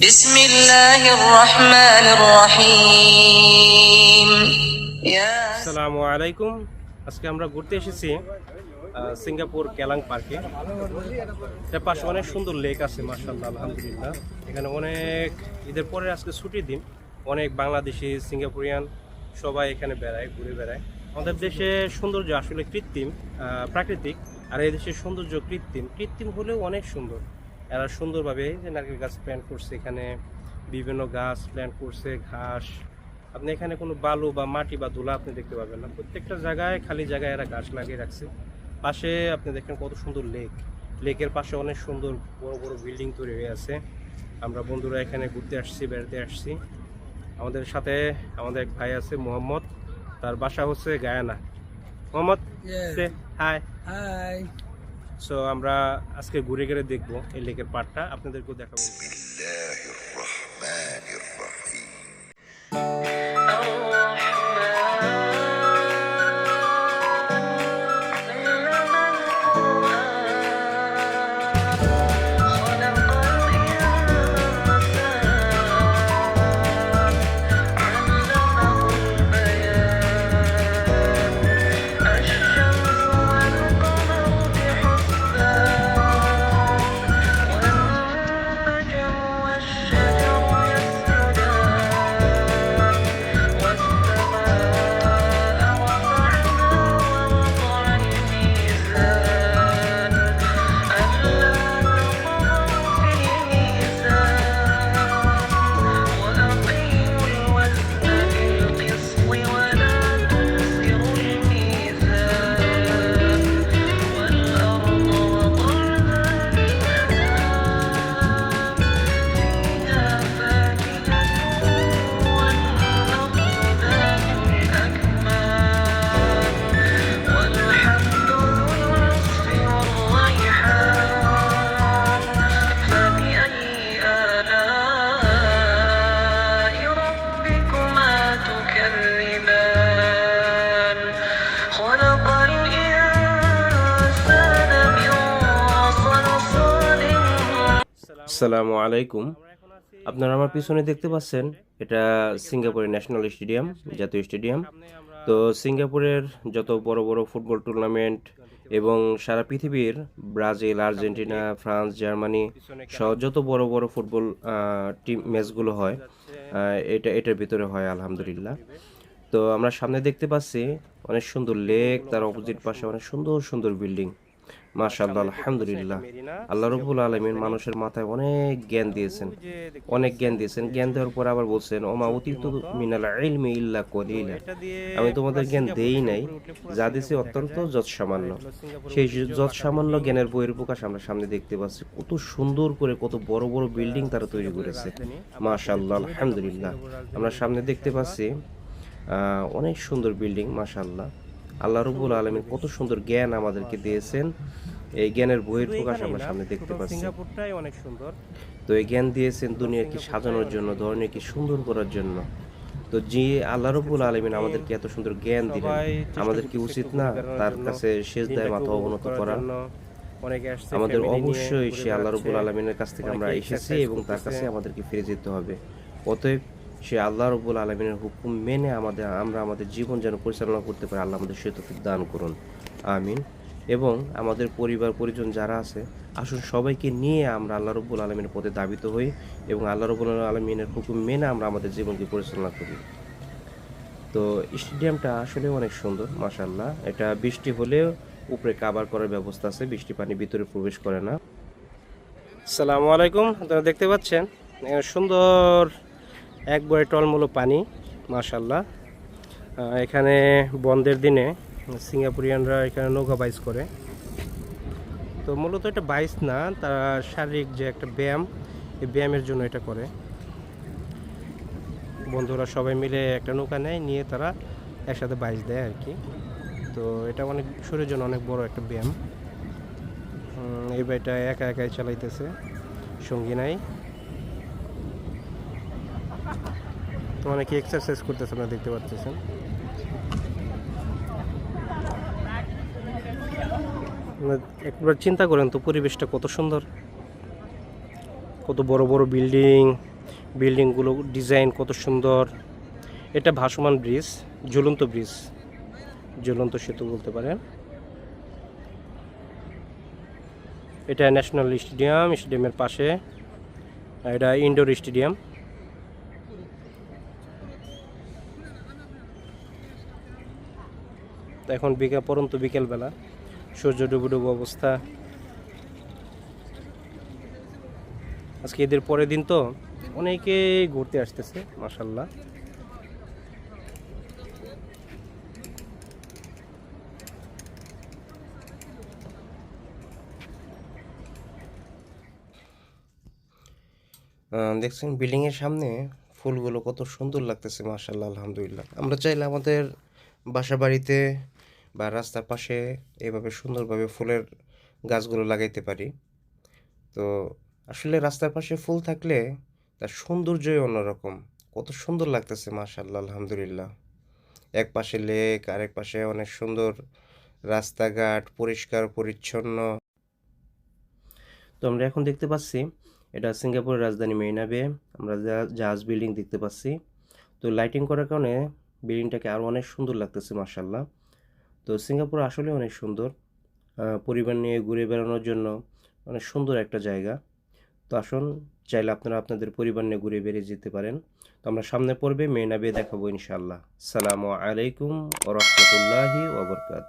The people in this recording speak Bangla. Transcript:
بسم الله الرحمن الرحيم يا আসসালামু আলাইকুম আজকে আমরা ঘুরতে এসেছি আহ, সিঙ্গাপুর ক্যালাং পার্কে এর পাশে অনেক সুন্দর লেক আছে মার্শাল্লাহ আলহামদুলিল্লাহ এখানে অনেক ঈদের পরে আজকে ছুটির দিন অনেক বাংলাদেশি সিঙ্গাপুরিয়ান সবাই এখানে বেড়ায় ঘুরে বেড়ায় আমাদের দেশে সৌন্দর্য আসলে কৃত্রিম আহ, প্রাকৃতিক আর এই দেশের সৌন্দর্য কৃত্রিম কৃত্রিম হলেও অনেক সুন্দর এরা সুন্দরভাবে যে নারকেল গাছ প্ল্যান্ট করছে এখানে বিভিন্ন গাছ প্ল্যান্ট করছে ঘাস। আপনি এখানে কোনো বালু বা মাটি বা ধুলা আপনি দেখতে পাবেন না। প্রত্যেকটা জায়গায় খালি জায়গায় এরা গাছ লাগিয়ে রাখছে। পাশে আপনি দেখেন কত সুন্দর লেক লেকের পাশে অনেক সুন্দর বড় বড় বিল্ডিং তৈরি হয়ে আছে। আমরা বন্ধুরা এখানে ঘুরতে আসছি বেড়াতে আসছি। আমাদের সাথে আমাদের এক ভাই আছে মোহাম্মদ। তার বাসা হচ্ছে Guyana. Mohammad hi hi so আমরা আজকে ঘুরে ঘুরে দেখব এই লেকের পাটটা আপনাদেরকেও দেখাবো। আসসালামু আলাইকুম। আপনারা আমার পিছনে দেখতে পাচ্ছেন, এটা সিঙ্গাপুরের ন্যাশনাল স্টেডিয়াম, জাতীয় স্টেডিয়াম। তো সিঙ্গাপুরের যত বড় বড় ফুটবল টুর্নামেন্ট এবং সারা পৃথিবীর, ব্রাজিল, আর্জেন্টিনা, ফ্রান্স, জার্মানি সহ যত বড় বড় ফুটবল টিম, ম্যাচগুলো হয় এটা, এটার ভিতরে হয়, আলহামদুলিল্লাহ। তো আমরা সামনে দেখতে পাচ্ছি, অনেক সুন্দর লেক, তার অপোজিট পাশে অনেক সুন্দর সুন্দর বিল্ডিং। মাশাআল্লাহ আলহামদুলিল্লাহ। আল্লাহ রবুল আলমিন মানুষের মাথায় অনেক জ্ঞান দিয়েছেন অনেক জ্ঞান দিয়েছেন। জ্ঞান দেওয়ার পর আবার বলছেন ওমা অতীত মিনাল ইলমি ইল্লা কলিলা। আমি তোমাদের জ্ঞান দেই নাই যা দিছি অত্যন্ত যৎ সামান্য সেই যৎ সামান্য জ্ঞানের বইয়ের প্রকাশ আমরা সামনে দেখতে পাচ্ছি। কত সুন্দর করে কত বড় বড় বিল্ডিং তারা তৈরি করেছে। মাশাআল্লাহ আলহামদুলিল্লাহ। আমরা সামনে দেখতে পাচ্ছি আহ, অনেক সুন্দর বিল্ডিং মাশাআল্লাহ। আল্লাহ রবুল আলমিন কত সুন্দর জ্ঞান আমাদেরকে দিয়েছেন। এই জ্ঞানের বইয়ের প্রকাশ আমরা সামনে দেখতে পাচ্ছি। সিঙ্গাপুরটাই অনেক সুন্দর। তো এই জ্ঞান দিয়েছেন দুনিয়াকে সাজানোর জন্য ধরনীকে সুন্দর করার জন্য। তো যে আল্লাহ রবুল আলমিন আমাদেরকে এত সুন্দর জ্ঞান দিলেন আমাদের কি উচিত না তার কাছে শেষ দায় মাথা অবনত করা। আমাদের অবশ্যই সে আল্লাহ রবুল আলমিনের কাছ থেকে আমরা এসেছি এবং তার কাছে আমাদেরকে ফিরে যেতে হবে। অতএব সে আল্লাহ রবুল আলমিনের হুকুম মেনে আমাদের, আমরা আমাদের জীবন যেন পরিচালনা করতে পারি। আল্লাহ আমাদের সে দান করুন। আমিন। এবং আমাদের পরিবার, পরিজন যারা আছে, আসুন সবাইকে নিয়ে আমরা আল্লাহ রব্বুল আলমিনের পথে দাবিত হই এবং আল্লাহ রব্বুল আলমিনের হুকুম মেনে আমরা আমাদের জীবনকে পরিচালনা করি। তো স্টেডিয়ামটা আসলে অনেক সুন্দর মাসাল্লাহ এটা বৃষ্টি হলেও উপরে কাবার করার ব্যবস্থা আছে, বৃষ্টি পানি ভিতরে প্রবেশ করে না। সালামু আলাইকুম, আপনারা দেখতে পাচ্ছেন? সুন্দর একবারে টলমূল পানি মাশাল্লাহ এখানে বন্ধের দিনে সিঙ্গাপুরিয়ানরা এখানে নৌকা বাইস করে। তো মূলত এটা বাইস না, তারা শারীরিক যে একটা ব্যায়াম, এই ব্যায়ামের জন্য এটা করে। বন্ধুরা সবাই মিলে একটা নৌকা নেয়, নিয়ে তারা একসাথে বাইস দেয় আর কি। তো এটা অনেক শরীরের জন্য অনেক বড় একটা ব্যায়াম। এই বাইটা একা একাই চালাইতেছে, সঙ্গী নাই। তো অনেকে এক্সারসাইজ করতেছে আপনারা দেখতে পাচ্ছেন একবার চিন্তা করেন তো, পরিবেশটা কত সুন্দর। কত বড় বড় বিল্ডিং বিল্ডিংগুলো ডিজাইন কত সুন্দর। এটা ভাসমান ব্রিজ ঝুলন্ত ব্রিজ ঝুলন্ত সেতু বলতে পারেন। এটা ন্যাশনাল স্টেডিয়াম স্টেডিয়ামের পাশে। এটা ইনডোর স্টেডিয়াম এখন বিকেল পরন্ত বিকেলবেলা। সূর্য ডুবু ডুবু অবস্থা। আজকে ঈদের পরের দিন তো অনেকে ঘুরতে আসতেছে মাসাল্লাহ দেখছেন বিল্ডিং এর সামনে ফুলগুলো কত সুন্দর লাগতেছে মাশাল্লাহ আলহামদুলিল্লাহ। আমরা চাইলে আমাদের বাসা বাড়িতে বা রাস্তার পাশে এভাবে সুন্দরভাবে ফুলের গাছগুলো লাগাইতে পারি। তো আসলে রাস্তার পাশে ফুল থাকলে তার সৌন্দর্যই অন্যরকম। কত সুন্দর লাগতেছে মাশাল্লাহ আলহামদুলিল্লাহ। এক পাশে লেক, আরেক পাশে অনেক সুন্দর রাস্তাঘাট, পরিষ্কার, পরিচ্ছন্ন। তো আমরা এখন দেখতে পাচ্ছি, এটা সিঙ্গাপুরের রাজধানী মেরিনা বে আমরা জাহাজ বিল্ডিং দেখতে পাচ্ছি। তো লাইটিং করার কারণে বিল্ডিংটাকে আরও অনেক সুন্দর লাগতেছে মার্শাল্লাহ তো সিঙ্গাপুর আসলে অনেক সুন্দর। পরিবার নিয়ে ঘুরে বেড়ানোর জন্য অনেক সুন্দর একটা জায়গা। তো আসুন, চাইলে আপনারা আপনাদের পরিবার নিয়ে ঘুরে বেরিয়ে যেতে পারেন। তো আমরা সামনে পড়বে মেয়ে বে দেখাবো ইনশাল্লাহ সালামু আলাইকুম ও ওরহমতুল্লাহি ওবরকাত